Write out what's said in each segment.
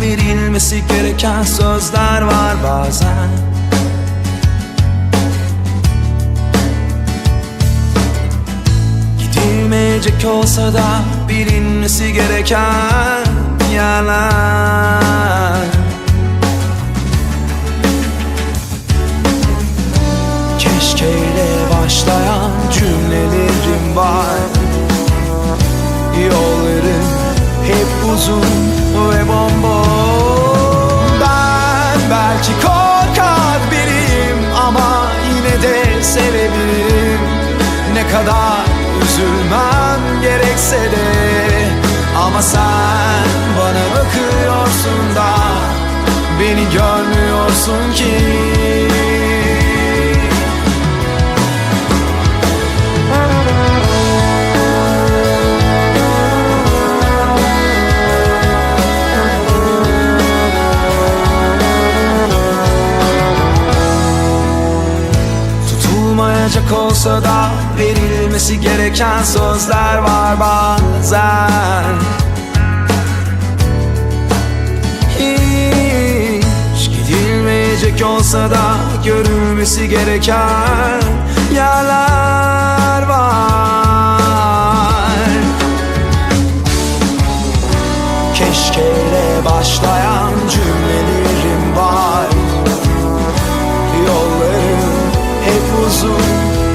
Verilmesi gereken sözler var bazen. Gidilmeyecek olsa da bilinmesi gereken yerler. Keşkeyle başlayan cümlelerim var. Yollarım hep uzun ve bomboş. Ben belki korkak biriyim ama yine de sevebilirim. Ne kadar üzülmem gerekse de. Ama sen bana bakıyorsun da Beni görmüyorsun ki Tutulmayacak olsa da verilmesi gereken sözler var bazen. Hiç gidilmeyecek olsa da görülmesi gereken yerler var. Keşkeyle başlayan upuzun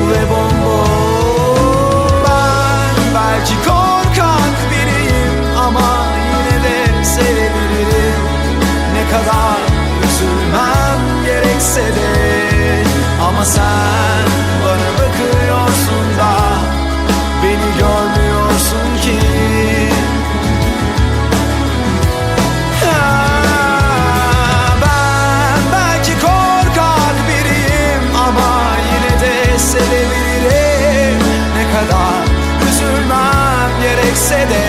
ve bomboş Ben belki korkak biriyim ama yine de sevebilirim. Ne kadar üzülmem gerekse de. Ama sen suceder.